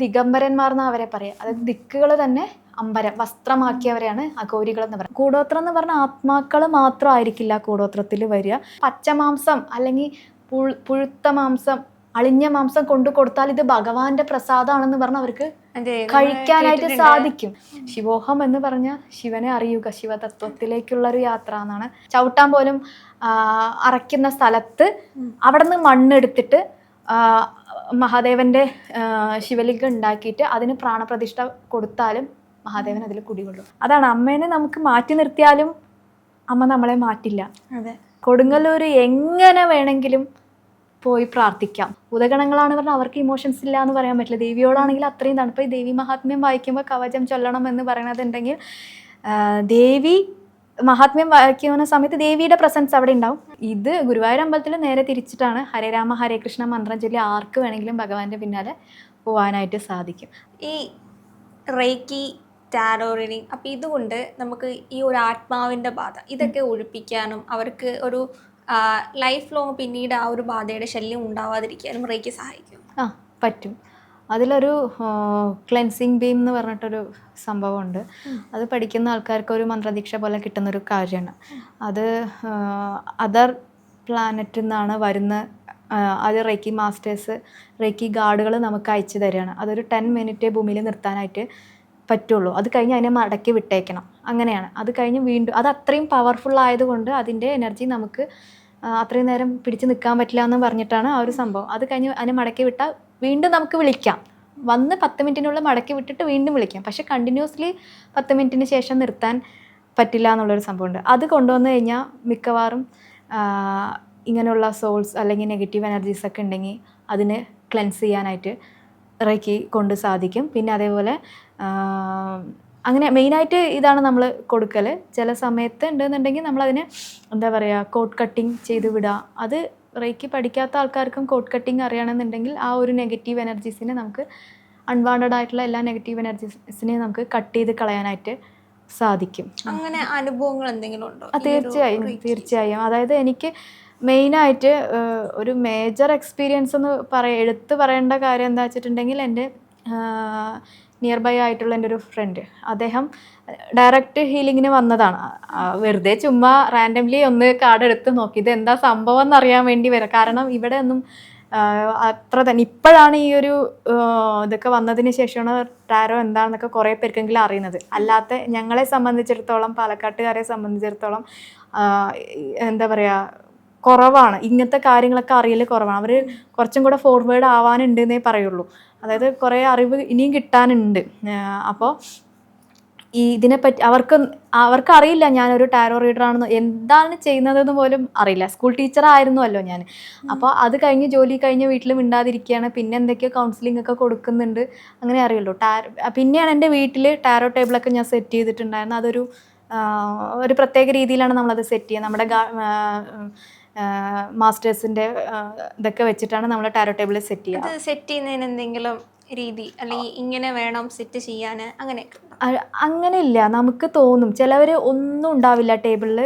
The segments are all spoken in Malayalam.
ദിഗംബരന്മാർ എന്നാ അവരെ പറയാം. അതായത് ദിക്കുകൾ തന്നെ അമ്പരം വസ്ത്രമാക്കിയവരെയാണ് അഘോരികൾ എന്ന് പറയുന്നത്. കൂടോത്രം എന്ന് പറഞ്ഞാൽ ആത്മാക്കൾ മാത്രം ആയിരിക്കില്ല കൂടോത്രത്തിൽ വരിക. പച്ചമാംസം അല്ലെങ്കിൽ പുഴു പുഴുത്ത മാംസം അളിഞ്ഞ മാംസം കൊണ്ടു കൊടുത്താൽ ഇത് ഭഗവാന്റെ പ്രസാദമാണെന്ന് പറഞ്ഞ് അവർക്ക് കഴിക്കാനായിട്ട് സാധിക്കും. ശിവോഹം എന്ന് പറഞ്ഞ ശിവനെ അറിയുക. ശിവതത്വത്തിലേക്കുള്ള ഒരു യാത്ര എന്നാണ്. ചവിട്ടാൻ പോലും അറയ്ക്കുന്ന സ്ഥലത്ത് അവിടെ നിന്ന് മണ്ണെടുത്തിട്ട് ആ, ശിവലിംഗം ഉണ്ടാക്കിയിട്ട് അതിന് പ്രാണപ്രതിഷ്ഠ കൊടുത്താലും മഹാദേവൻ അതിൽ കുടികൊള്ളും. അതാണ് അമ്മേനെ നമുക്ക് മാറ്റി നിർത്തിയാലും അമ്മ നമ്മളെ മാറ്റില്ല. അതെ. കൊടുങ്ങല്ലൂർ എങ്ങനെ വേണമെങ്കിലും പോയി പ്രാർത്ഥിക്കാം. ഉദഗണങ്ങളാണ് പറഞ്ഞാൽ അവർക്ക് ഇമോഷൻസ് ഇല്ല എന്ന് പറയാൻ പറ്റില്ല. ദേവിയോടാണെങ്കിൽ അത്രയും തണുപ്പ് ഈ ദേവി മഹാത്മ്യം വായിക്കുമ്പോൾ കവചം ചൊല്ലണം എന്ന് പറയണതുണ്ടെങ്കിൽ ദേവി മഹാത്മ്യം വായിക്കുന്ന സമയത്ത് ദേവിയുടെ പ്രസൻസ് അവിടെ ഉണ്ടാവും. ഇത് ഗുരുവായൂർ അമ്പലത്തിൽ നേരെ തിരിച്ചിട്ടാണ് ഹരേ രാമ ഹരേ കൃഷ്ണ മന്ത്രം ചൊല്ലി ആർക്ക് വേണമെങ്കിലും ഭഗവാന്റെ പിന്നാലെ പോകാനായിട്ട് സാധിക്കും. ഈ റേക്കി ടാരോ റീഡിങ് അപ്പം ഇതുകൊണ്ട് നമുക്ക് ഈ ഒരു ആത്മാവിന്റെ ബാധ ഇതൊക്കെ ഒഴിപ്പിക്കാനും അവർക്ക് ഒരു ലൈഫ് ലോങ് പിന്നീട് ആ ഒരു ബാധയുടെ ശല്യം ഉണ്ടാവാതിരിക്കാനും റേക്കി സഹായിക്കും. ആ പറ്റും. അതിലൊരു ക്ലെൻസിങ് ബീം എന്ന് പറഞ്ഞിട്ടൊരു സംഭവമുണ്ട്. അത് പഠിക്കുന്ന ആൾക്കാർക്ക് ഒരു മന്ത്രദീക്ഷ പോലെ കിട്ടുന്നൊരു കാര്യമാണ്. അത് അതർ പ്ലാനറ്റിൽ നിന്നാണ് വരുന്ന അത് റേക്കി മാസ്റ്റേഴ്സ് റേക്കി ഗാർഡുകൾ നമുക്ക് അയച്ചു തരികയാണ് അതൊരു ടെൻ മിനിറ്റ് ഭൂമിയിൽ നിർത്താനായിട്ട് പറ്റുള്ളൂ. അത് കഴിഞ്ഞ് അതിനെ മടക്കി വിട്ടേക്കണം. അങ്ങനെയാണ്. അത് കഴിഞ്ഞ് വീണ്ടും അത് അത്രയും പവർഫുൾ ആയതുകൊണ്ട് അതിന്റെ എനർജി നമുക്ക് അത്രയും നേരം പിടിച്ചു നിൽക്കാൻ പറ്റില്ല എന്ന് പറഞ്ഞിട്ടാണ് ആ ഒരു സംഭവം. അത് കഴിഞ്ഞ് അതിനെ മടക്കി വിട്ടാൽ വീണ്ടും നമുക്ക് വിളിക്കാം. വന്ന് പത്ത് മിനിറ്റിനുള്ള മടക്കി വിട്ടിട്ട് വീണ്ടും വിളിക്കാം. പക്ഷെ കണ്ടിന്യൂസ്ലി പത്ത് മിനിറ്റിന് ശേഷം നിർത്താൻ പറ്റില്ല എന്നുള്ളൊരു സംഭവമുണ്ട്. അത് കൊണ്ടുവന്നു കഴിഞ്ഞാൽ മിക്കവാറും ഇങ്ങനെയുള്ള സോൾസ് അല്ലെങ്കിൽ നെഗറ്റീവ് എനർജീസ് ഒക്കെ ഉണ്ടെങ്കിൽ അതിനെ ക്ലെൻസ് ചെയ്യാനായിട്ട് ഇറക്കി കൊണ്ട് സാധിക്കും. പിന്നെ അതേപോലെ അങ്ങനെ മെയിനായിട്ട് ഇതാണ് നമ്മൾ കൊടുക്കൽ. ചില സമയത്ത് ഉണ്ടെന്നുണ്ടെങ്കിൽ നമ്മളതിനെ എന്താ പറയുക കോട്ട് കട്ടിങ് ചെയ്ത് വിടുക. അത് റേക്കി പഠിക്കാത്ത ആൾക്കാർക്കും കോട്ട് കട്ടിങ് അറിയണമെന്നുണ്ടെങ്കിൽ ആ ഒരു നെഗറ്റീവ് എനർജീസിനെ നമുക്ക് അൺവാണ്ടഡ് ആയിട്ടുള്ള എല്ലാ നെഗറ്റീവ് എനർജീസിനെയും നമുക്ക് കട്ട് ചെയ്ത് കളയാനായിട്ട് സാധിക്കും. അങ്ങനെ അനുഭവങ്ങൾ എന്തെങ്കിലും ഉണ്ടോ? തീർച്ചയായും? തീർച്ചയായും. അതായത് എനിക്ക് മെയിനായിട്ട് ഒരു മേജർ എക്സ്പീരിയൻസ് എന്ന് പറയ എടുത്ത് പറയേണ്ട കാര്യം എന്താ വെച്ചിട്ടുണ്ടെങ്കിൽ എന്റെ നിയർ ബൈ ആയിട്ടുള്ള എന്റെ ഒരു ഫ്രണ്ട് അദ്ദേഹം ഡയറക്റ്റ് ഹീലിങ്ങിന് വന്നതാണ്. വെറുതെ ചുമ്മാ റാൻഡംലി ഒന്ന് കാർഡ് എടുത്ത് നോക്കി. ഇത് എന്താ സംഭവം എന്നറിയാൻ വേണ്ടി വരാം. കാരണം ഇവിടെ ഒന്നും അത്ര തന്നെ. ഇപ്പോഴാണ് ഈ ഒരു ഇതൊക്കെ വന്നതിന് ശേഷമാണ് ടാരോ എന്താണെന്നൊക്കെ കുറേ പേർക്കെങ്കിലും അറിയുന്നത്. അല്ലാത്ത ഞങ്ങളെ സംബന്ധിച്ചിടത്തോളം പാലക്കാട്ടുകാരെ സംബന്ധിച്ചിടത്തോളം എന്താ പറയുക കുറവാണ്. ഇങ്ങനത്തെ കാര്യങ്ങളൊക്കെ അറിയൽ കുറവാണ്. അവർ കുറച്ചും കൂടെ ഫോർവേഡ് ആവാനുണ്ടെന്നേ പറയുള്ളൂ. അതായത് കുറേ അറിവ് ഇനിയും കിട്ടാനുണ്ട്. അപ്പോൾ ഈ ഇതിനെപ്പറ്റി അവർക്ക് അവർക്ക് അറിയില്ല ഞാനൊരു ടാരോ റീഡർ ആണെന്ന്. എന്താണ് ചെയ്യുന്നതെന്ന് പോലും അറിയില്ല. സ്കൂൾ ടീച്ചർ ആയിരുന്നുവല്ലോ ഞാൻ. അപ്പോൾ അത് കഴിഞ്ഞ് ജോലി കഴിഞ്ഞ് വീട്ടിൽ മിണ്ടാതിരിക്കുകയാണ്. പിന്നെ എന്തൊക്കെയോ കൗൺസിലിംഗ് ഒക്കെ കൊടുക്കുന്നുണ്ട്. അങ്ങനെ അറിയുള്ളൂ. ടാരോ പിന്നെയാണ് എന്റെ വീട്ടിൽ ടാരോ ടേബിളൊക്കെ ഞാൻ സെറ്റ് ചെയ്തിട്ടുണ്ടായിരുന്നു അതൊരു ഒരു പ്രത്യേക രീതിയിലാണ് നമ്മളത് സെറ്റ് ചെയ്യുക. നമ്മുടെ മാസ്റ്റേഴ്സിന്റെ ഇതൊക്കെ വെച്ചിട്ടാണ് നമ്മൾ ടാരോ ടേബിൾ സെറ്റ് ചെയ്യുക. സെറ്റ് ചെയ്യുന്നതിന് എന്തെങ്കിലും രീതി അല്ലെങ്കിൽ ഇങ്ങനെ വേണം സെറ്റ് ചെയ്യാൻ അങ്ങനെ അങ്ങനെ ഇല്ല നമുക്ക് തോന്നും. ചിലവർ ഒന്നും ഉണ്ടാവില്ല ടേബിളിൽ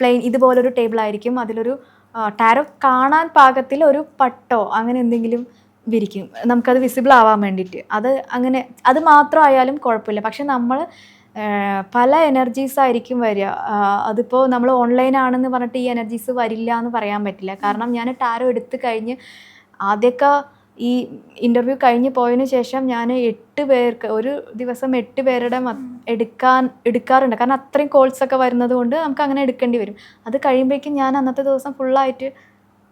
പ്ലെയിൻ ഇതുപോലൊരു ടേബിൾ ആയിരിക്കും അതിലൊരു ടാരോ കാണാൻ പാകത്തിൽ ഒരു പട്ടോ അങ്ങനെ എന്തെങ്കിലും വിരിക്കും. നമുക്കത് വിസിബിൾ ആവാൻ വേണ്ടിയിട്ട്. അത് അങ്ങനെ അത് മാത്രമായാലും കുഴപ്പമില്ല. പക്ഷെ നമ്മൾ പല എനർജീസ് ആയിരിക്കും വരിക. അതിപ്പോൾ നമ്മൾ ഓൺലൈൻ ആണെന്ന് പറഞ്ഞിട്ട് ഈ എനർജീസ് വരില്ല എന്ന് പറയാൻ പറ്റില്ല. കാരണം ഞാൻ ടാരോ എടുത്ത് കഴിഞ്ഞ് ആദ്യമൊക്കെ ഈ ഇന്റർവ്യൂ കഴിഞ്ഞ് പോയതിന് ശേഷം ഞാൻ എട്ട് പേർക്ക് ഒരു ദിവസം എട്ട് പേരുടെ എടുക്കാൻ എടുക്കാറുണ്ട്. കാരണം അത്രയും കോൾസ് ഒക്കെ വരുന്നത് കൊണ്ട് നമുക്ക് അങ്ങനെ എടുക്കേണ്ടി വരും. അത് കഴിയുമ്പോഴേക്കും ഞാൻ അന്നത്തെ ദിവസം ഫുള്ളായിട്ട്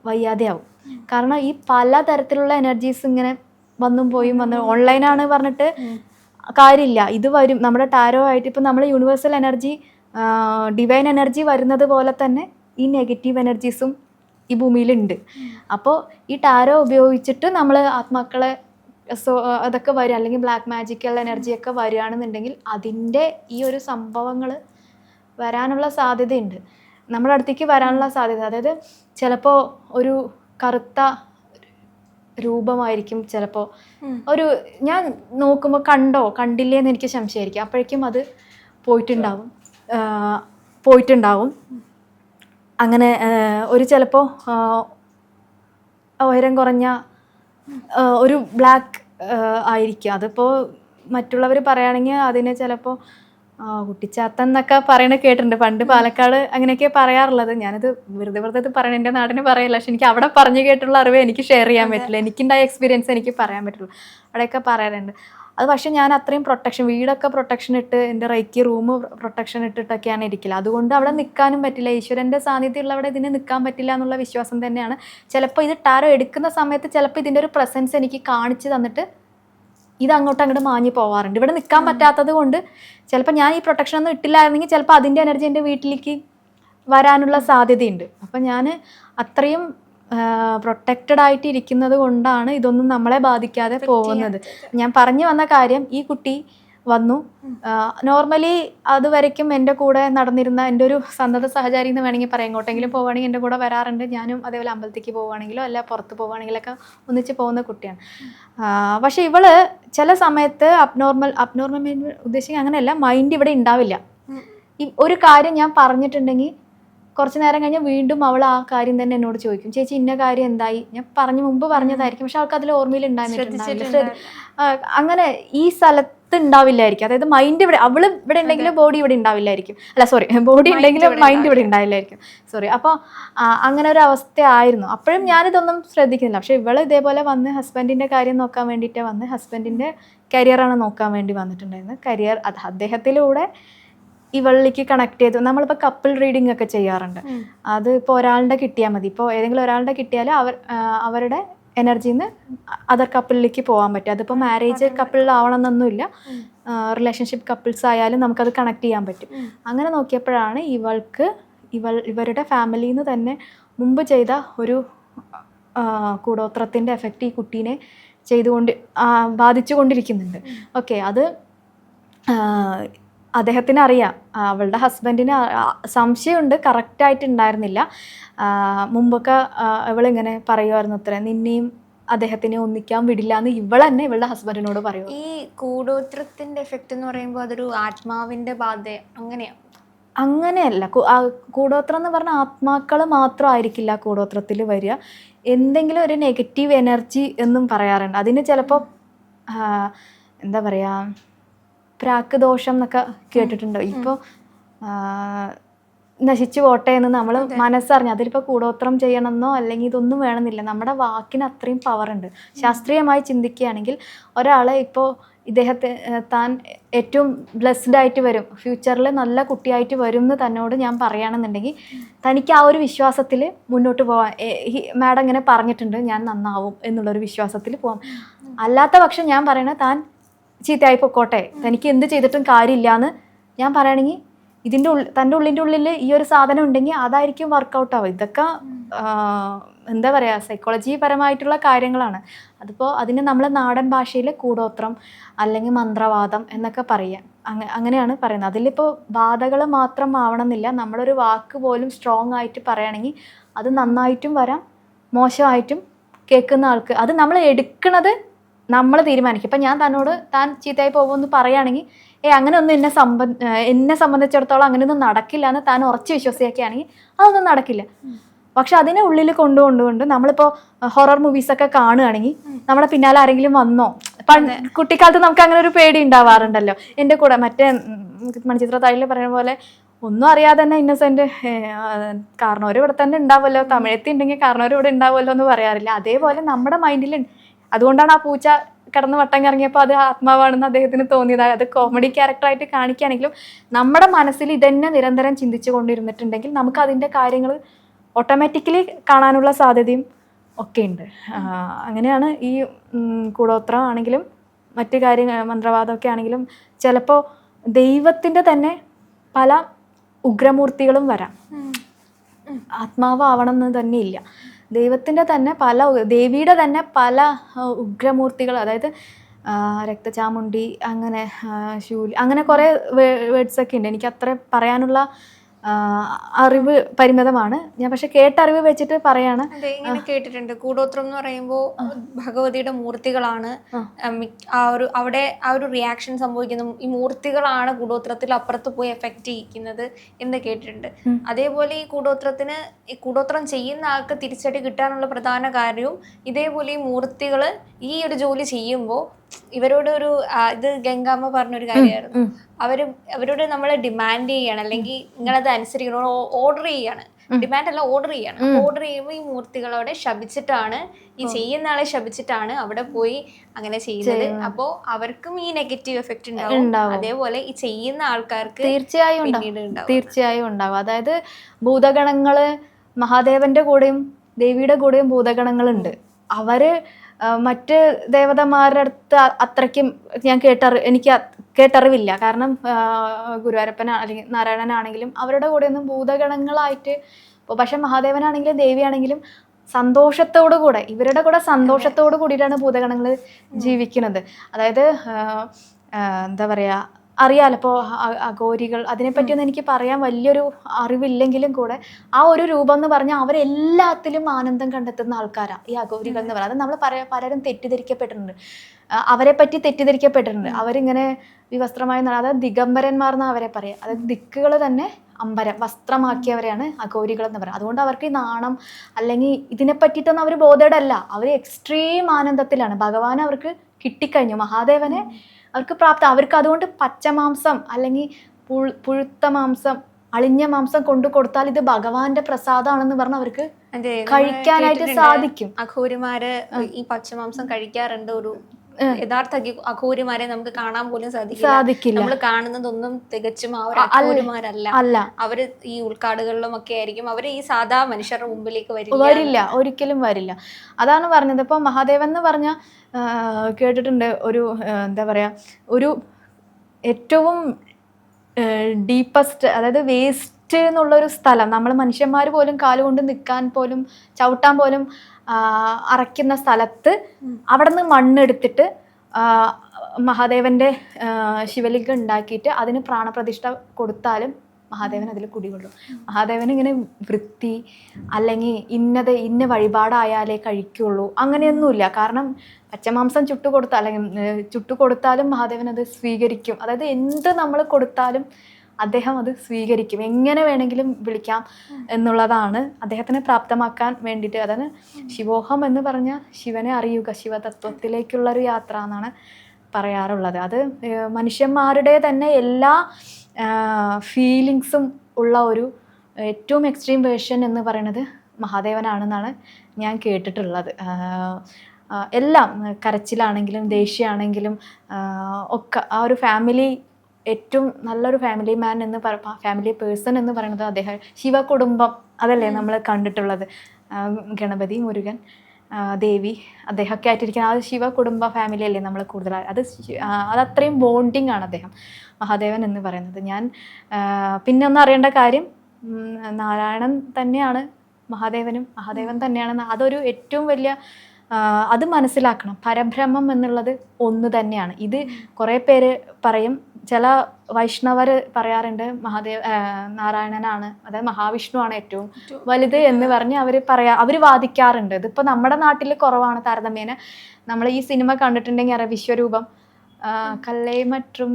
വയ്യാതെയാവും. കാരണം ഈ പല തരത്തിലുള്ള എനർജീസ് ഇങ്ങനെ വന്നും പോയും വന്ന് ഓൺലൈനാണ് പറഞ്ഞിട്ട് കാര്യമില്ല. ഇത് വരും. നമ്മുടെ ടാരോ ആയിട്ട് ഇപ്പം നമ്മൾ യൂണിവേഴ്സൽ എനർജി ഡിവൈൻ എനർജി വരുന്നത് പോലെ തന്നെ ഈ നെഗറ്റീവ് എനർജീസും ഈ ഭൂമിയിലുണ്ട്. അപ്പോൾ ഈ ടാരോ ഉപയോഗിച്ചിട്ട് നമ്മൾ ആത്മാക്കളെ സോ അതൊക്കെ വരും. അല്ലെങ്കിൽ ബ്ലാക്ക് മാജിക്കൽ എനർജിയൊക്കെ വരികയാണെന്നുണ്ടെങ്കിൽ അതിന്റെ ഈ ഒരു സംഭവങ്ങൾ വരാനുള്ള സാധ്യതയുണ്ട്. നമ്മുടെ അടുത്തേക്ക് വരാനുള്ള സാധ്യത. അതായത് ചിലപ്പോൾ ഒരു കറുത്ത രൂപമായിരിക്കും ചിലപ്പോൾ ഒരു ഞാൻ നോക്കുമ്പോൾ കണ്ടോ? കണ്ടില്ലേ എന്ന് എനിക്ക് സംശയമായിരിക്കും. അപ്പോഴേക്കും അത് പോയിട്ടുണ്ടാവും. പോയിട്ടുണ്ടാവും. അങ്ങനെ ഒരു ചിലപ്പോൾ ഉയരം കുറഞ്ഞ ഒരു ബ്ലാക്ക് ആയിരിക്കും. അതിപ്പോൾ മറ്റുള്ളവർ പറയുകയാണെങ്കിൽ അതിനെ ചിലപ്പോൾ കുട്ടിച്ചാത്തൻ എന്നൊക്കെ പറയണ കേട്ടിട്ടുണ്ട്. പണ്ട് പാലക്കാട് അങ്ങനെയൊക്കെ പറയാറുള്ളത്. ഞാനത് വെറുതെ വെറുതെ ഇത് പറയണ എന്റെ നാടിന് പറയല്ല. പക്ഷെ എനിക്ക് അവിടെ പറഞ്ഞു കേട്ടുള്ള അറിവ് എനിക്ക് ഷെയർ ചെയ്യാൻ പറ്റില്ല. എനിക്കുണ്ടായ എക്സ്പീരിയൻസ് എനിക്ക് പറയാൻ പറ്റുള്ളൂ. അവിടെയൊക്കെ പറയാറുണ്ട്. അത് പക്ഷെ ഞാൻ അത്രയും പ്രൊട്ടക്ഷൻ വീടൊക്കെ പ്രൊട്ടക്ഷൻ ഇട്ട് എന്റെ റൈക്ക് റൂം പ്രൊട്ടക്ഷൻ ഇട്ടിട്ടൊക്കെയാണ് ഇരിക്കില്ല അതുകൊണ്ട് അവിടെ നിൽക്കാനും പറ്റില്ല. ഈശ്വരന്റെ സാന്നിധ്യമുള്ള അവിടെ ഇതിന് നിൽക്കാൻ പറ്റില്ല എന്നുള്ള വിശ്വാസം തന്നെയാണ്. ചിലപ്പോൾ ഇത് ടാരോ എടുക്കുന്ന സമയത്ത് ചിലപ്പോൾ ഇതിന്റെ ഒരു പ്രസൻസ് എനിക്ക് കാണിച്ചു തന്നിട്ട് ഇത് അങ്ങോട്ട് അങ്ങോട്ട് മാഞ്ഞു പോവാറുണ്ട്. ഇവിടെ നിൽക്കാൻ പറ്റാത്തത് കൊണ്ട് ചിലപ്പോൾ ഞാൻ ഈ പ്രൊട്ടക്ഷൻ ഒന്നും ഇട്ടില്ലായിരുന്നെങ്കിൽ ചിലപ്പോൾ അതിന്റെ എനർജി എന്റെ വീട്ടിലേക്ക് വരാനുള്ള സാധ്യതയുണ്ട്. അപ്പം ഞാൻ അത്രയും പ്രൊട്ടക്റ്റഡ് ആയിട്ട് ഇരിക്കുന്നത് കൊണ്ടാണ് ഇതൊന്നും നമ്മളെ ബാധിക്കാതെ പോകുന്നത്. ഞാൻ പറഞ്ഞു വന്ന കാര്യം ഈ കുട്ടി വന്നു. നോർമലി അത് വരയ്ക്കും എന്റെ കൂടെ നടന്നിരുന്ന എന്റെ ഒരു സന്നദ്ധ സഹചാരി എന്ന് വേണമെങ്കിൽ പറയാം. എങ്ങോട്ടെങ്കിലും പോവുകയാണെങ്കിൽ എന്റെ കൂടെ വരാറുണ്ട്. ഞാനും അതേപോലെ അമ്പലത്തേക്ക് പോവുകയാണെങ്കിലോ അല്ല പുറത്ത് പോവുകയാണെങ്കിലൊക്കെ ഒന്നിച്ച് പോകുന്ന കുട്ടിയാണ്. പക്ഷെ ഇവൾ ചില സമയത്ത് അബ്നോർമൽ അബ്നോർമൽ ഉദ്ദേശിക്കുക അങ്ങനെയല്ല മൈൻഡ് ഇവിടെ ഉണ്ടാവില്ല. ഈ ഒരു കാര്യം ഞാൻ പറഞ്ഞിട്ടുണ്ടെങ്കിൽ കുറച്ച് നേരം കഴിഞ്ഞാൽ വീണ്ടും അവൾ ആ കാര്യം തന്നെ എന്നോട് ചോദിക്കും. ചേച്ചി ഇന്ന കാര്യം എന്തായി? ഞാൻ പറഞ്ഞു മുമ്പ് പറഞ്ഞതായിരിക്കും. പക്ഷെ അവൾക്ക് അതിൽ ഓർമ്മയിൽ ഉണ്ടായിരുന്നില്ല അങ്ങനെ ഈ സ്ഥലത്ത് ഉണ്ടാവില്ലായിരിക്കും. അതായത് മൈൻഡ് ഇവിടെ അവൾ ഇവിടെ ഉണ്ടെങ്കിലും ബോഡി ഇവിടെ ഉണ്ടാവില്ലായിരിക്കും. അല്ല സോറി ബോഡി ഉണ്ടെങ്കിലും മൈൻഡ് ഇവിടെ ഉണ്ടാവില്ലായിരിക്കും. സോറി അപ്പോൾ അങ്ങനെ ഒരു അവസ്ഥയായിരുന്നു അപ്പോഴും ഞാനിതൊന്നും ശ്രദ്ധിക്കുന്നില്ല. പക്ഷെ ഇവൾ ഇതേപോലെ വന്ന് ഹസ്ബൻഡിന്റെ കാര്യം നോക്കാൻ വേണ്ടിയിട്ട് വന്ന് ഹസ്ബൻഡിന്റെ കരിയറാണ് നോക്കാൻ വേണ്ടി വന്നിട്ടുണ്ടായിരുന്നത്. കരിയർ അത് അദ്ദേഹത്തിലൂടെ ഇവളിലേക്ക് കണക്ട് ചെയ്തു. നമ്മളിപ്പോൾ കപ്പിൾ റീഡിംഗ് ഒക്കെ ചെയ്യാറുണ്ട്. അത് ഇപ്പോൾ ഒരാളുടെ കിട്ടിയാൽ മതി. ഇപ്പോൾ ഏതെങ്കിലും ഒരാളുടെ കിട്ടിയാൽ അവർ അവരുടെ എനർജിയിൽ നിന്ന് അതർ കപ്പിളിലേക്ക് പോകാൻ പറ്റും. അതിപ്പോൾ മാരേജ് കപ്പിളിലാവണമെന്നൊന്നുമില്ല റിലേഷൻഷിപ്പ് കപ്പിൾസ് ആയാലും നമുക്കത് കണക്ട് ചെയ്യാൻ പറ്റും. അങ്ങനെ നോക്കിയപ്പോഴാണ് ഇവൾക്ക് ഇവൾ ഇവരുടെ ഫാമിലിയിൽ നിന്ന് തന്നെ മുമ്പ് ചെയ്ത ഒരു കൂടോത്രത്തിന്റെ എഫക്റ്റ് ഈ കുട്ടീനെ ചെയ്തുകൊണ്ട് ബാധിച്ചു ബാധിച്ചുകൊണ്ടിരിക്കുന്നുണ്ട്. ഓക്കെ അത് അദ്ദേഹത്തിന് അറിയാം അവളുടെ ഹസ്ബൻഡിന് സംശയമുണ്ട്. കറക്റ്റായിട്ട് ഉണ്ടായിരുന്നില്ല മുമ്പൊക്കെ അവളിങ്ങനെ പറയുമായിരുന്നു അത്ര നിന്നെയും അദ്ദേഹത്തിനെ ഒന്നിക്കാൻ വിടില്ല എന്ന് ഇവൾ തന്നെ ഇവളുടെ ഹസ്ബൻഡിനോട് പറയും ഈ കൂടോത്രത്തിന്റെ എഫക്റ്റ് എന്ന് പറയുമ്പോൾ അതൊരു ആത്മാവിന്റെ ബാധ അങ്ങനെയാ? അങ്ങനെയല്ല. കൂടോത്രം എന്ന് പറഞ്ഞാൽ ആത്മാക്കൾ മാത്രമായിരിക്കില്ല കൂടോത്രത്തിൽ വരിക. എന്തെങ്കിലും ഒരു നെഗറ്റീവ് എനർജി എന്നും പറയാറുണ്ട്. അതിന് ചിലപ്പോൾ എന്താ പറയുക പ്രാക്ക് ദോഷം എന്നൊക്കെ കേട്ടിട്ടുണ്ടോ. ഇപ്പോൾ നശിച്ചു പോട്ടെ എന്ന് നമ്മൾ മനസ്സറിഞ്ഞ് അതിലിപ്പോൾ കൂടോത്രം ചെയ്യണമെന്നോ അല്ലെങ്കിൽ ഇതൊന്നും വേണമെന്നില്ല. നമ്മുടെ വാക്കിന് അത്രയും ഉണ്ട്. ശാസ്ത്രീയമായി ചിന്തിക്കുകയാണെങ്കിൽ ഒരാളെ ഇപ്പോൾ ഇദ്ദേഹത്തെ താൻ ഏറ്റവും ബ്ലെസ്ഡ് ആയിട്ട് വരും. ഫ്യൂച്ചറിൽ നല്ല കുട്ടിയായിട്ട് വരും എന്ന് തന്നോട് ഞാൻ പറയുകയാണെന്നുണ്ടെങ്കിൽ തനിക്ക് ആ ഒരു വിശ്വാസത്തിൽ മുന്നോട്ട് പോവാം. മാഡം ഇങ്ങനെ പറഞ്ഞിട്ടുണ്ട് ഞാൻ നന്നാവും എന്നുള്ളൊരു വിശ്വാസത്തിൽ പോകാം അല്ലാത്ത പക്ഷം ഞാൻ പറയണത് താൻ ചീത്തയായി പൊക്കോട്ടെ. തനിക്ക് എന്ത് ചെയ്തിട്ടും കാര്യമില്ല എന്ന് ഞാൻ പറയുകയാണെങ്കിൽ ഇതിന്റെ ഉള്ളിൽ തന്റെ ഉള്ളിന്റെ ഉള്ളിൽ ഈ ഒരു സാധനം ഉണ്ടെങ്കിൽ അതായിരിക്കും വർക്കൗട്ട് ആവുക. ഇതൊക്കെ എന്താ പറയുക സൈക്കോളജി പരമായിട്ടുള്ള കാര്യങ്ങളാണ്. അതിപ്പോൾ അതിന് നമ്മൾ നാടൻ ഭാഷയിൽ കൂടോത്രം അല്ലെങ്കിൽ മന്ത്രവാദം എന്നൊക്കെ പറയാം. അങ്ങ അങ്ങനെയാണ് പറയുന്നത്. അതിലിപ്പോൾ ബാധകൾ മാത്രം ആവണമെന്നില്ല. നമ്മളൊരു വാക്ക് പോലും സ്ട്രോങ് ആയിട്ട് പറയുകയാണെങ്കിൽ അത് നന്നായിട്ടും വരാം മോശമായിട്ടും കേൾക്കുന്ന ആൾക്ക്. അത് നമ്മൾ എടുക്കണത് നമ്മൾ തീരുമാനിക്കും. ഇപ്പം ഞാൻ തന്നോട് താൻ ചീത്തയായി പോകുമെന്ന് പറയുകയാണെങ്കിൽ ഏ അങ്ങനെ ഒന്നും എന്നെ സംബ എന്നെ സംബന്ധിച്ചിടത്തോളം അങ്ങനെയൊന്നും നടക്കില്ല എന്ന് താൻ ഉറച്ച് വിശ്വസിക്കുകയാണെങ്കിൽ അതൊന്നും നടക്കില്ല. പക്ഷെ അതിനെ ഉള്ളിൽ കൊണ്ടുകൊണ്ടുകൊണ്ട് നമ്മളിപ്പോൾ ഹൊറർ മൂവീസൊക്കെ കാണുകയാണെങ്കിൽ നമ്മളെ പിന്നാലെ ആരെങ്കിലും വന്നോ? കുട്ടിക്കാലത്ത് നമുക്ക് അങ്ങനെ ഒരു പേടി ഉണ്ടാവാറുണ്ടല്ലോ. എന്റെ കൂടെ മറ്റേ മണിച്ചിത്ര താഴിൽ പറയുന്ന പോലെ ഒന്നും അറിയാതെ തന്നെ ഇന്നസെന്റ് കാരണവർ ഇവിടെ തന്നെ ഉണ്ടാവുമല്ലോ. തമിഴത്തി ഉണ്ടെങ്കിൽ കാരണവർ ഇവിടെ ഉണ്ടാവുമല്ലോ എന്ന് പറയാറില്ല. അതേപോലെ നമ്മുടെ മൈൻഡിൽ അതുകൊണ്ടാണ് ആ പൂച്ച കിടന്ന് വട്ടം കറങ്ങിയപ്പോൾ അത് ആത്മാവാണെന്ന് അദ്ദേഹത്തിന് തോന്നിയത്. അത് കോമഡി ക്യാരക്ടറായിട്ട് കാണിക്കുകയാണെങ്കിലും നമ്മുടെ മനസ്സിൽ ഇതന്നെ നിരന്തരം ചിന്തിച്ചു കൊണ്ടിരുന്നിട്ടുണ്ടെങ്കിൽ നമുക്ക് അതിന്റെ കാര്യങ്ങൾ ഓട്ടോമാറ്റിക്കലി കാണാനുള്ള സാധ്യതയും ഒക്കെ ഉണ്ട്. അങ്ങനെയാണ് ഈ കൂടോത്രം ആണെങ്കിലും മറ്റു കാര്യങ്ങൾ മന്ത്രവാദമൊക്കെ ആണെങ്കിലും ചിലപ്പോൾ ദൈവത്തിന്റെ തന്നെ പല ഉഗ്രമൂർത്തികളും വരാം. ആത്മാവാവണം എന്ന് തന്നെ ഇല്ല ദൈവത്തിന്റെ തന്നെ പല ദേവിയുടെ തന്നെ പല ഉഗ്രമൂർത്തികൾ അതായത് രക്തചാമുണ്ടി അങ്ങനെ ശൂലി അങ്ങനെ കുറേ വേർഡ്സൊക്കെ ഉണ്ട്. എനിക്ക് അത്ര പറയാനുള്ള അറിവ് പരിമിതമാണ്. ഞാൻ പക്ഷെ കേട്ടറിവ് വെച്ചിട്ട് പറയാണ്. ഇങ്ങനെ കേട്ടിട്ടുണ്ട്. കൂടോത്രം എന്ന് പറയുമ്പോൾ ഭഗവതിയുടെ മൂർത്തികളാണ്. ആ. ഒരു അവിടെ ആ ഒരു റിയാക്ഷൻ സംഭവിക്കുന്ന. ഈ മൂർത്തികളാണ് കൂടോത്രത്തിൽ അപ്പുറത്ത് പോയി എഫക്റ്റ് ചെയ്യിക്കുന്നത് എന്ന് കേട്ടിട്ടുണ്ട്. അതേപോലെ ഈ കൂടോത്രത്തിന് ഈ കൂടോത്രം ചെയ്യുന്ന ആൾക്ക് തിരിച്ചടി കിട്ടാനുള്ള പ്രധാന കാര്യവും ഇതേപോലെ ഈ മൂർത്തികൾ ഈ ഒരു ജോലി ചെയ്യുമ്പോൾ ഇവരോട് ഒരു ഇത് ഗംഗാമ്മ പറഞ്ഞൊരു കാര്യമായിരുന്നു. അവർ അവരോട് നമ്മൾ ഡിമാൻഡ് ചെയ്യാണ്. അല്ലെങ്കിൽ നിങ്ങളത് അനുസരിക്കണം. ഓർഡർ ചെയ്യാണ്. ഡിമാൻഡ് അല്ല ഓർഡർ ചെയ്യാണ്. ഓർഡർ ചെയ്യുമ്പോൾ ഈ മൂർത്തികളോടെ ശപിച്ചിട്ടാണ് ഈ ചെയ്യുന്ന ആളെ ശപിച്ചിട്ടാണ് അവിടെ പോയി അങ്ങനെ ചെയ്യുന്നത്. അപ്പോൾ അവർക്കും ഈ നെഗറ്റീവ് എഫക്റ്റ് ഉണ്ടാവും. അതേപോലെ ഈ ചെയ്യുന്ന ആൾക്കാർക്ക് തീർച്ചയായും തീർച്ചയായും ഉണ്ടാവും. അതായത് ഭൂതഗണങ്ങൾ മഹാദേവന്റെ കൂടെയും ദേവിയുടെ കൂടെയും ഭൂതഗണങ്ങളുണ്ട്. അവർ മറ്റ് ദേവതമാരുടെ അടുത്ത് അത്രയ്ക്കും ഞാൻ കേട്ടറി എനിക്ക് കേട്ടറിവില്ല. കാരണം ഗുരുവായൂരപ്പന അല്ലെങ്കിൽ നാരായണനാണെങ്കിലും അവരുടെ കൂടെ ഒന്നും ഭൂതഗണങ്ങളായിട്ട് ഇപ്പോൾ പക്ഷെ മഹാദേവനാണെങ്കിലും ദേവിയാണെങ്കിലും സന്തോഷത്തോടു കൂടെ ഇവരുടെ കൂടെ സന്തോഷത്തോടു കൂടിയിട്ടാണ് ഭൂതഗണങ്ങൾ ജീവിക്കുന്നത്. അതായത് എന്താ പറയുക അറിയാലോ. ഇപ്പോൾ അഘോരികൾ അതിനെപ്പറ്റിയൊന്നും എനിക്ക് പറയാൻ വലിയൊരു അറിവില്ലെങ്കിലും കൂടെ ആ ഒരു രൂപം എന്ന് പറഞ്ഞാൽ അവരെല്ലാത്തിലും ആനന്ദം കണ്ടെത്തുന്ന ആൾക്കാരാണ് ഈ അഘോരികൾ എന്ന് പറയുന്നത് അത് നമ്മൾ പറ പലരും തെറ്റിദ്ധരിക്കപ്പെട്ടിട്ടുണ്ട്. അവരെ പറ്റി തെറ്റിദ്ധരിക്കപ്പെട്ടിട്ടുണ്ട്. അവരിങ്ങനെ വിവസ്ത്രമായി അതായത് ദിഗംബരന്മാർ എന്ന് അവരെ പറയാം. അതായത് ദിക്കുകൾ തന്നെ അമ്പരം വസ്ത്രമാക്കിയവരെയാണ് അഘോരികൾ എന്ന് പറയുന്നത്. അതുകൊണ്ട് അവർക്ക് ഈ നാണം അല്ലെങ്കിൽ ഇതിനെ പറ്റിയിട്ടൊന്നും അവർ ബോധേഡല്ല അവർ എക്സ്ട്രീം ആനന്ദത്തിലാണ്. ഭഗവാൻ അവർക്ക് കിട്ടിക്കഴിഞ്ഞു. മഹാദേവനെ അവർക്ക് പ്രാപ്ത. അവർക്ക് അതുകൊണ്ട് പച്ചമാംസം അല്ലെങ്കിൽ പുഴു പുഴുത്ത മാംസം അളിഞ്ഞ മാംസം കൊണ്ടു കൊടുത്താൽ ഇത് ഭഗവാന്റെ പ്രസാദമാണെന്ന് പറഞ്ഞ് അവർക്ക് കഴിക്കാനായിട്ട് സാധിക്കും. അഘോരിമാര് ഈ പച്ചമാംസം കഴിക്കാറുണ്ട് ഒരു യഥാർത്ഥ അഘി- അഘോരിമാരെ നമുക്ക് കാണാൻ പോലും സാധിക്കില്ല. നമ്മൾ കാണുന്നതൊന്നും തികച്ചും ആ ഒരു. അഘോരിമാരല്ല. അവർ ഈ ഉൾക്കാടുകളിലും ഒക്കെ ആയിരിക്കും. അവർ ഈ സാധാ മനുഷ്യരുടെ മുമ്പിലേക്ക് വരില്ല വരില്ല. ഒരിക്കലും വരില്ല. അതാണ് പറഞ്ഞത്. ഇപ്പൊ മഹാദേവൻ എന്ന് പറഞ്ഞ കേട്ടിട്ടുണ്ട് ഒരു എന്താ പറയാ ഒരു ഏറ്റവും ഡീപ്പസ്റ്റ് അതായത് വേസ്റ്റ് എന്നുള്ളൊരു സ്ഥലം. നമ്മൾ മനുഷ്യന്മാർ പോലും കാലുകൊണ്ട് നിൽക്കാൻ പോലും ചവിട്ടാൻ പോലും അറയ്ക്കുന്ന സ്ഥലത്ത് അവിടെ നിന്ന് മണ്ണെടുത്തിട്ട് മഹാദേവന്റെ ശിവലിംഗം ഉണ്ടാക്കിയിട്ട് അതിന് പ്രാണപ്രതിഷ്ഠ കൊടുത്താലും മഹാദേവൻ അതിൽ കുടികൊള്ളും. മഹാദേവൻ ഇങ്ങനെ വൃത്തി അല്ലെങ്കിൽ ഇന്നത് ഇന്ന വഴിപാടായാലേ കഴിക്കുള്ളൂ. അങ്ങനെയൊന്നുമില്ല. കാരണം പച്ചമാംസം ചുട്ടു കൊടുത്താൽ അല്ലെങ്കിൽ ചുട്ടു കൊടുത്താലും മഹാദേവൻ അത് സ്വീകരിക്കും. അതായത് എന്ത് നമ്മൾ കൊടുത്താലും അദ്ദേഹം അത് സ്വീകരിക്കും. എങ്ങനെ വേണമെങ്കിലും വിളിക്കാം എന്നുള്ളതാണ് അദ്ദേഹത്തിനെ പ്രാപ്തമാക്കാൻ വേണ്ടിയിട്ട്. അതാണ് ശിവോഹം എന്ന് പറഞ്ഞാൽ ശിവനെ അറിയുക. ശിവതത്വത്തിലേക്കുള്ളൊരു യാത്ര എന്നാണ് പറയാറുള്ളത്. അത് മനുഷ്യന്മാരുടെ തന്നെ എല്ലാ ഫീലിങ്സും ഉള്ള ഒരു ഏറ്റവും എക്സ്ട്രീം വേർഷൻ എന്ന് പറയുന്നത് മഹാദേവനാണെന്നാണ് ഞാൻ കേട്ടിട്ടുള്ളത്. എല്ലാം കരച്ചിലാണെങ്കിലും ദേഷ്യമാണെങ്കിലും ഒക്കെ ആ ഒരു ഫാമിലി ഏറ്റവും നല്ലൊരു ഫാമിലി മാൻ എന്ന് പറ ഫാമിലി പേഴ്സൺ എന്ന് പറയുന്നത് അദ്ദേഹം ശിവ കുടുംബം അതല്ലേ നമ്മൾ കണ്ടിട്ടുള്ളത്. ഗണപതി മുരുകൻ ദേവി അദ്ദേഹമൊക്കെ ആയിട്ടിരിക്കുന്ന ആ ശിവ കുടുംബ ഫാമിലി അല്ലേ നമ്മൾ കൂടുതലായി. അത് അത് അത്രയും ബോണ്ടിങ് ആണ് അദ്ദേഹം മഹാദേവൻ എന്ന് പറയുന്നത്. ഞാൻ പിന്നെ ഒന്ന് അറിയേണ്ട കാര്യം നാരായണൻ തന്നെയാണ് മഹാദേവനും മഹാദേവൻ തന്നെയാണ്. അതൊരു ഏറ്റവും വലിയ അത് മനസ്സിലാക്കണം. പരബ്രഹ്മം എന്നുള്ളത് ഒന്ന് തന്നെയാണ്. ഇത് കുറേ പേര് പറയും. ചില വൈഷ്ണവർ പറയാറുണ്ട് മഹാദേവ് നാരായണനാണ് അതായത് മഹാവിഷ്ണു ആണ് ഏറ്റവും വലുത് എന്ന് പറഞ്ഞ് അവർ പറയാ അവർ വാദിക്കാറുണ്ട്. ഇതിപ്പോൾ നമ്മുടെ നാട്ടിൽ കുറവാണ് താരതമ്യേന. നമ്മൾ ഈ സിനിമ കണ്ടിട്ടുണ്ടെങ്കിൽ അറിയാം വിശ്വരൂപം. കല്ലേ മറ്റും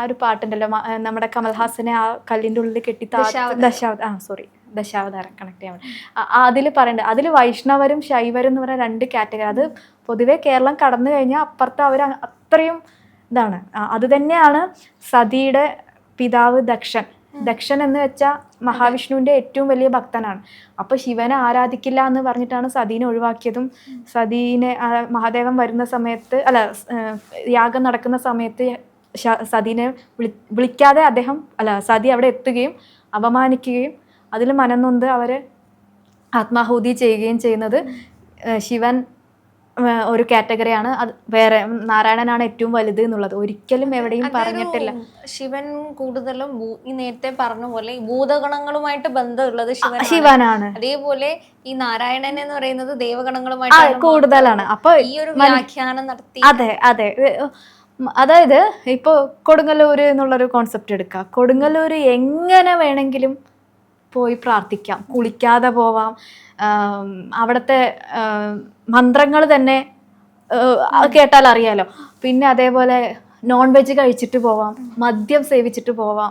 ആ ഒരു പാട്ടുണ്ടല്ലോ നമ്മുടെ കമൽഹാസനെ ആ കല്ലിന്റെ ഉള്ളിൽ കെട്ടി ദശാവത ആ സോറി ദശാവതാരം കണക്ട് ചെയ്യാൻ അതിൽ പറയുന്നുണ്ട് അതിൽ വൈഷ്ണവരും ശൈവരും എന്ന് പറയുന്ന രണ്ട് കാറ്റഗറി അത് പൊതുവെ കേരളം കടന്നു കഴിഞ്ഞാൽ അപ്പുറത്ത് അവർ അത്രയും ഇതാണ്. അത് തന്നെയാണ് സതിയുടെ പിതാവ് ദക്ഷൻ. ദക്ഷൻ എന്ന് വെച്ചാൽ മഹാവിഷ്ണുവിന്റെ ഏറ്റവും വലിയ ഭക്തനാണ്. അപ്പോൾ ശിവനെ ആരാധിക്കില്ല എന്ന് പറഞ്ഞിട്ടാണ് സതീനെ ഒഴിവാക്കിയതും സതീനെ മഹാദേവൻ വരുന്ന സമയത്ത് അല്ല യാഗം നടക്കുന്ന സമയത്ത് സതീനെ വിളി വിളിക്കാതെ അദ്ദേഹം അല്ല സതി അവിടെ എത്തുകയും അപമാനിക്കുകയും അതിൽ മനംനൊന്ത് അവരെ ആത്മാഹൂതി ചെയ്യുകയും ചെയ്യുന്നത് ശിവൻ ഒരു കാറ്റഗറിയാണ്. അത് വേറെ നാരായണനാണ് ഏറ്റവും വലുത് എന്നുള്ളത്. ഒരിക്കലും എവിടെയും പറഞ്ഞിട്ടില്ല. ശിവൻ കൂടുതലും ഈ നേരത്തെ പറഞ്ഞ പോലെ ഈ ഭൂതഗണങ്ങളുമായിട്ട് ബന്ധമുള്ളത് ശിവൻ ശിവനാണ്. അതേപോലെ ഈ നാരായണൻ എന്ന് പറയുന്നത് ദേവഗണങ്ങളുമായിട്ട് കൂടുതലാണ്. അപ്പൊ ഈ ഒരു വ്യാഖ്യാനം നടത്തി അതെ അതെ. അതായത് ഇപ്പോൾ കൊടുങ്ങല്ലൂർ എന്നുള്ളൊരു കോൺസെപ്റ്റ് എടുക്കുക കൊടുങ്ങല്ലൂർ എങ്ങനെ വേണമെങ്കിലും പോയി പ്രാർത്ഥിക്കാം. കുളിക്കാതെ പോവാം. അവിടുത്തെ മന്ത്രങ്ങൾ തന്നെ കേട്ടാൽ അറിയാലോ. പിന്നെ അതേപോലെ നോൺ വെജ് കഴിച്ചിട്ട് പോവാം. മദ്യം സേവിച്ചിട്ട് പോവാം.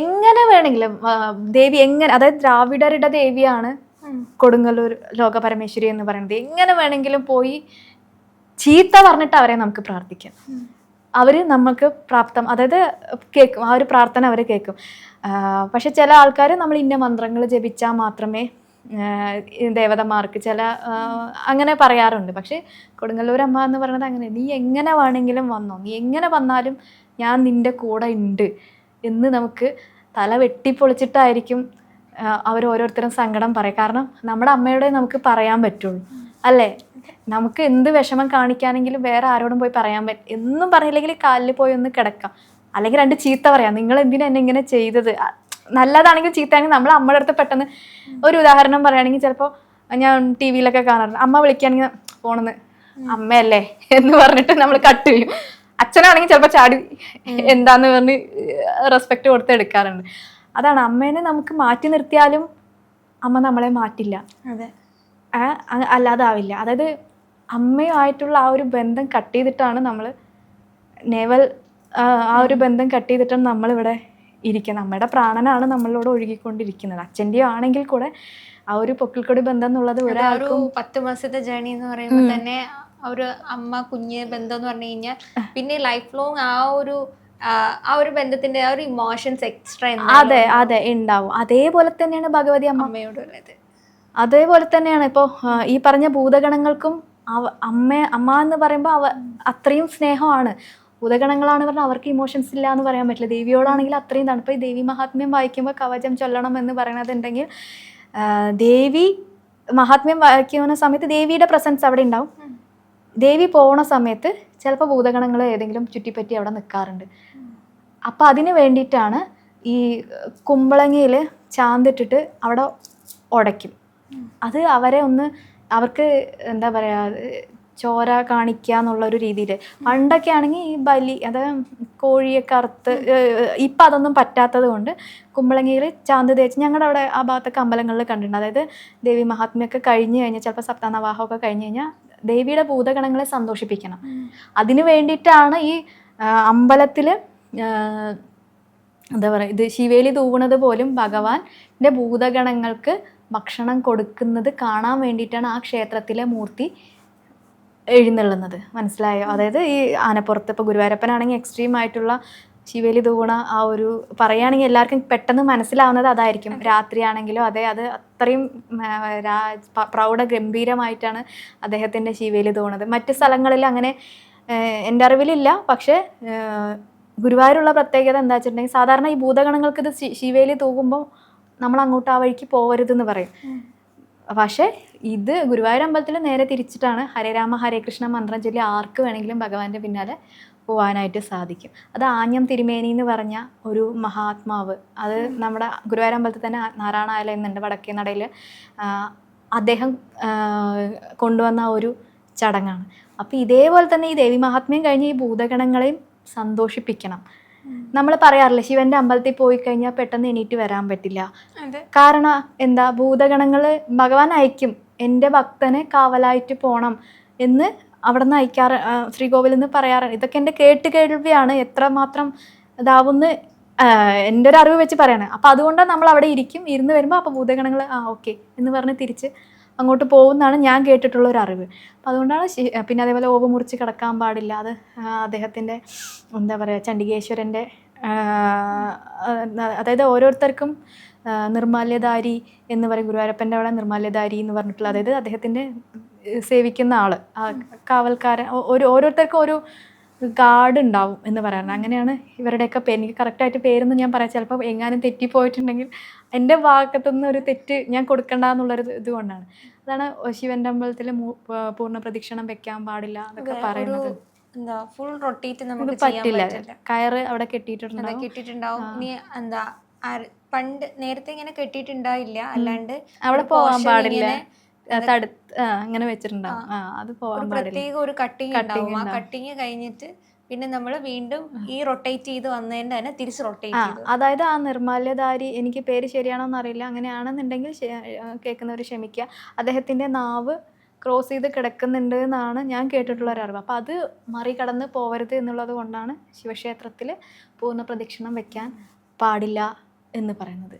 എങ്ങനെ വേണമെങ്കിലും ദേവി എങ്ങനെ അതായത് ദ്രാവിഡരുടെ ദേവിയാണ് കൊടുങ്ങല്ലൂർ ലോകപരമേശ്വരി എന്ന് പറയുന്നത്. എങ്ങനെ വേണമെങ്കിലും പോയി ചീത്ത പറഞ്ഞിട്ട് അവരെ നമുക്ക് പ്രാർത്ഥിക്കാം. അവർ നമുക്ക് പ്രാപ്തം അതായത് കേൾക്കും ആ ഒരു പ്രാർത്ഥന അവർ കേൾക്കും പക്ഷെ ചില ആൾക്കാർ നമ്മൾ ഇന്ന മന്ത്രങ്ങൾ ജപിച്ചാൽ മാത്രമേ ദേവതമാർക്ക് ചില അങ്ങനെ പറയാറുണ്ട്. പക്ഷേ കൊടുങ്ങല്ലൂർ അമ്മ എന്ന് പറയുന്നത് അങ്ങനെ നീ എങ്ങനെ വേണമെങ്കിലും വന്നോ? നീ എങ്ങനെ വന്നാലും ഞാൻ നിന്റെ കൂടെ ഉണ്ട് എന്ന് നമുക്ക് തല വെട്ടിപ്പൊളിച്ചിട്ടായിരിക്കും അവർ ഓരോരുത്തരും സങ്കടം പറയും. കാരണം നമ്മുടെ അമ്മയോടെ നമുക്ക് പറയാൻ പറ്റുള്ളൂ. അല്ലേ? നമുക്ക് എന്ത് വിഷമം കാണിക്കാനെങ്കിലും വേറെ ആരോടും പോയി പറയാൻ പറ്റും എന്നും പറഞ്ഞില്ലെങ്കിൽ കാലിൽ പോയി ഒന്ന് കിടക്കാം. അല്ലെങ്കിൽ രണ്ട് ചീത്ത പറയാം. നിങ്ങൾ എന്തിനാ എന്നെ ഇങ്ങനെ ചെയ്തത്? നല്ലതാണെങ്കിൽ ചീത്തയാണെങ്കിൽ നമ്മൾ അമ്മയുടെ അടുത്ത് പെട്ടെന്ന് ഒരു ഉദാഹരണം പറയുകയാണെങ്കിൽ ചിലപ്പോൾ ഞാൻ ടി വിയിലൊക്കെ കാണാറുണ്ട്. അമ്മ വിളിക്കുകയാണെങ്കിൽ പോണെന്ന് അമ്മയല്ലേ എന്ന് പറഞ്ഞിട്ട് നമ്മൾ കട്ട് ചെയ്യും. അച്ഛനാണെങ്കിൽ ചിലപ്പോൾ ചാടി എന്താന്ന് പറഞ്ഞ് റെസ്പെക്ട് കൊടുത്ത് എടുക്കാറുണ്ട്. അതാണ് അമ്മേനെ നമുക്ക് മാറ്റി നിർത്തിയാലും അമ്മ നമ്മളെ മാറ്റില്ല. അതെ. അല്ലാതാവില്ല. അതായത് അമ്മയുമായിട്ടുള്ള ആ ഒരു ബന്ധം കട്ട് ചെയ്തിട്ടാണ് നമ്മൾ നേവൽ ആ, ഒരു ബന്ധം കട്ട് ചെയ്തിട്ടാണ് നമ്മളിവിടെ ഇരിക്കുന്നത് നമ്മുടെ പ്രാണനാണ് നമ്മളിലൂടെ ഒഴുകിക്കൊണ്ടിരിക്കുന്നത്. അച്ഛന്റെയോ ആണെങ്കിൽ കൂടെ ആ ഒരു പൊക്കിൾക്കൊടി ബന്ധം എന്നുള്ളത് ഒരു ഒരാൾക്കും പത്ത് മാസത്തെ ജേണി എന്ന് പറയുമ്പോൾ തന്നെ ഒരു അമ്മ കുഞ്ഞ് ബന്ധം എന്ന് പറഞ്ഞു കഴിഞ്ഞാൽ പിന്നെ ലൈഫ് ലോങ് ആ ഒരു ആ, ഒരു ബന്ധത്തിന്റെ ആ ഒരു ഇമോഷൻസ് എക്സ്ട്രാ അതെ അതെ ഉണ്ടാവും അതേപോലെ തന്നെയാണ് ഭഗവതി അമ്മയോട് ഉള്ളത്. അതേപോലെ തന്നെയാണ് ഇപ്പോൾ ഈ പറഞ്ഞ ഭൂതഗണങ്ങൾക്കും അമ്മ അമ്മ എന്ന് പറയുമ്പോൾ അവ അത്രയും സ്നേഹമാണ്. ഭൂതഗണങ്ങളാണ് പറഞ്ഞാൽ അവർക്ക് ഇമോഷൻസ് ഇല്ല എന്ന് പറയാൻ പറ്റില്ല. ദേവിയോടാണെങ്കിൽ അത്രയും തണുപ്പ്. ഈ ദേവി മഹാത്മ്യം വായിക്കുമ്പോൾ കവചം ചൊല്ലണം എന്ന് പറയണതുണ്ടെങ്കിൽ ഉണ്ടെങ്കിൽ ദേവി മഹാത്മ്യം വായിക്കുന്ന സമയത്ത് ദേവിയുടെ പ്രസൻസ് അവിടെ ഉണ്ടാവും. ദേവി പോണ സമയത്ത് ചിലപ്പോൾ ഭൂതഗണങ്ങൾ ഏതെങ്കിലും ചുറ്റിപ്പറ്റി അവിടെ നിൽക്കാറുണ്ട് അപ്പോൾ അതിന് വേണ്ടിയിട്ടാണ് ഈ കുമ്പളങ്ങിയിൽ ചാന്തിട്ടിട്ട് അവിടെ ഉടയ്ക്കും. അത് അവരെ ഒന്ന് അവർക്ക് എന്താ പറയുക ചോര കാണിക്കുക എന്നുള്ള ഒരു രീതിയിൽ പണ്ടൊക്കെ ആണെങ്കിൽ ഈ ബലി അത് കോഴിയൊക്കെ അറുത്ത് ഇപ്പം അതൊന്നും പറ്റാത്തത് കൊണ്ട് കുമ്പളങ്ങിയിൽ ചാന്ത് തേച്ച് ഞങ്ങളുടെ അവിടെ ആ ഭാഗത്തൊക്കെ അമ്പലങ്ങളിൽ കണ്ടിട്ടുണ്ട്. അതായത് ദേവി മഹാത്മ്യമൊക്കെ കഴിഞ്ഞ് കഴിഞ്ഞാൽ ചിലപ്പോൾ സപ്താനവാഹമൊക്കെ കഴിഞ്ഞ് കഴിഞ്ഞാൽ ദേവിയുടെ ഭൂതഗണങ്ങളെ സന്തോഷിപ്പിക്കണം. അതിനു വേണ്ടിയിട്ടാണ് ഈ അമ്പലത്തിൽ എന്താ പറയുക ഇത് ശിവേലി തൂവുന്നത് പോലും ഭഗവാന്റെ ഭൂതഗണങ്ങൾക്ക് ഭക്ഷണം കൊടുക്കുന്നത് കാണാൻ വേണ്ടിയിട്ടാണ് ആ ക്ഷേത്രത്തിലെ മൂർത്തി എഴുന്നള്ളുന്നത്. മനസ്സിലായോ? അതായത് ഈ ആനപ്പുറത്ത് ഇപ്പോൾ ഗുരുവായൂരപ്പനാണെങ്കിൽ എക്സ്ട്രീം ആയിട്ടുള്ള ശിവലി ദൂണ ആ ഒരു പറയുകയാണെങ്കിൽ എല്ലാവർക്കും പെട്ടെന്ന് മനസ്സിലാവുന്നത് അതായിരിക്കും. രാത്രിയാണെങ്കിലും അതെ അത് അത്രയും പ്രൗഢ ഗംഭീരമായിട്ടാണ് അദ്ദേഹത്തിന്റെ ശിവേലി തൂവണത് മറ്റ് സ്ഥലങ്ങളിൽ അങ്ങനെ എന്റെ അറിവിലില്ല. പക്ഷേ ഗുരുവായൂരുള്ള പ്രത്യേകത എന്താ വെച്ചിട്ടുണ്ടെങ്കിൽ സാധാരണ ഈ ഭൂതഗണങ്ങൾക്ക് ഇത് ശിവേലി തൂകുമ്പോൾ നമ്മൾ അങ്ങോട്ട് ആ വഴിക്ക് പോകരുതെന്ന് പറയും. പക്ഷേ ഇത് ഗുരുവായൂർ അമ്പലത്തിൽ നേരെ തിരിച്ചിട്ടാണ് ഹരേ രാമ ഹരേ കൃഷ്ണ മന്ത്രം ചൊല്ലി ആർക്ക് വേണമെങ്കിലും ഭഗവാന്റെ പിന്നാലെ പോകാനായിട്ട് സാധിക്കും. അത് ആഞ്ഞം തിരുമേനി എന്ന് പറഞ്ഞ ഒരു മഹാത്മാവ്. അത് നമ്മുടെ ഗുരുവായൂർ അമ്പലത്തിൽ തന്നെ നാരായണായാലം എന്നുണ്ട്. വടക്കേ നടയിൽ അദ്ദേഹം കൊണ്ടുവന്ന ഒരു ചടങ്ങാണ്. അപ്പോൾ ഇതേപോലെ തന്നെ ഈ ദേവി മഹാത്മ്യം കഴിഞ്ഞ് ഈ ഭൂതഗണങ്ങളെയും സന്തോഷിപ്പിക്കണം. നമ്മൾ പറയാറില്ല ശിവന്റെ അമ്പലത്തിൽ പോയി കഴിഞ്ഞാൽ പെട്ടെന്ന് എണീറ്റ് വരാൻ പറ്റില്ല. കാരണം എന്താ ഭൂതഗണങ്ങൾ ഭഗവാൻ അയക്കും എന്റെ ഭക്തനെ കാവലായിട്ട് പോണം എന്ന് അവിടെ നിന്ന് അയക്കാറ് ശ്രീകോവിൽ നിന്ന് പറയാറുണ്ട് ഇതൊക്കെ എന്റെ കേട്ട് കേൾവിയാണ് എത്ര മാത്രം ഇതാവുന്ന എന്റെ ഒരു അറിവ് വെച്ച് പറയണേ. അപ്പം അതുകൊണ്ടാണ് നമ്മൾ അവിടെ ഇരിക്കും ഇരുന്ന് വരുമ്പോൾ അപ്പോൾ ഭൂതഗണങ്ങൾ ആ ഓക്കെ എന്ന് പറഞ്ഞ് തിരിച്ച് അങ്ങോട്ട് പോകുന്നതാണ് ഞാൻ കേട്ടിട്ടുള്ള ഒരു അറിവ്. അപ്പം അതുകൊണ്ടാണ് പിന്നെ അതേപോലെ ഓവ് മുറിച്ച് കിടക്കാൻ പാടില്ല. അത് അദ്ദേഹത്തിന്റെ എന്താ പറയുക ചണ്ഡികേശ്വരന്റെ അതായത് ഓരോരുത്തർക്കും നിർമാല്യധാരി എന്ന് പറയും. ഗുരുവായൂരപ്പന്റെ അവിടെ നിർമാല്യധാരി എന്ന് പറഞ്ഞിട്ടുള്ള അതായത് അദ്ദേഹത്തിന്റെ സേവിക്കുന്ന ആൾ കാവൽക്കാരൻ ഒരു ഓരോരുത്തർക്കും ഒരു ഗാർഡ് ഉണ്ടാവും എന്ന് പറയുന്നത് അങ്ങനെയാണ് ഇവരുടെയൊക്കെ പേര്. എനിക്ക് കറക്റ്റായിട്ട് പേരൊന്നും ഞാൻ പറയാം ചിലപ്പോൾ എങ്ങാനും തെറ്റിപ്പോയിട്ടുണ്ടെങ്കിൽ എന്റെ ഭാഗത്തുനിന്ന് ഒരു തെറ്റ് ഞാൻ കൊടുക്കണ്ട എന്നുള്ളൊരു ഇത് കൊണ്ടാണ് അതാണ് ശിവന്റെ അമ്പലത്തിൽ പൂർണ പ്രദക്ഷിണം വെക്കാൻ പാടില്ല എന്നൊക്കെ പറയുന്നത്. എന്താ ഫുൾ റൊട്ടേറ്റ് നമുക്ക് പറ്റില്ല. കയറ് അവിടെ കെട്ടിയിട്ടുണ്ടാവും. കെട്ടിയിട്ടുണ്ടാവും. ഇനി എന്താ പണ്ട് നേരത്തെ ഇങ്ങനെ കെട്ടിയിട്ടുണ്ടായില്ല. അല്ലാണ്ട് അവിടെ പോകാൻ പാടില്ല. തടുത്ത് അങ്ങനെ വെച്ചിട്ടുണ്ടാവും. അത് പാടില്ല. പ്രത്യേക ഒരു കട്ടിങ് ഉണ്ടാവും. ആ കട്ടിങ് കഴിഞ്ഞിട്ട് പിന്നെ നമ്മൾ വീണ്ടും ഈ റൊട്ടേറ്റ് ചെയ്ത് വന്നതിന്റെ തന്നെ തിരിച്ച് റൊട്ടേറ്റ് അതായത് ആ നിർമാല്യധാരി എനിക്ക് പേര് ശരിയാണോ എന്നറിയില്ല അങ്ങനെയാണെന്നുണ്ടെങ്കിൽ കേൾക്കുന്നവർ ക്ഷമിക്കുക. അദ്ദേഹത്തിന്റെ നാവ് ക്രോസ് ചെയ്ത് കിടക്കുന്നുണ്ട് എന്നാണ് ഞാൻ കേട്ടിട്ടുള്ള ഒരു അറിവ്. അപ്പോൾ അത് മറികടന്ന് പോവരുത് എന്നുള്ളത് കൊണ്ടാണ് ശിവക്ഷേത്രത്തിൽ പൂർണ പ്രദക്ഷിണം വെക്കാൻ പാടില്ല എന്ന് പറയുന്നത്.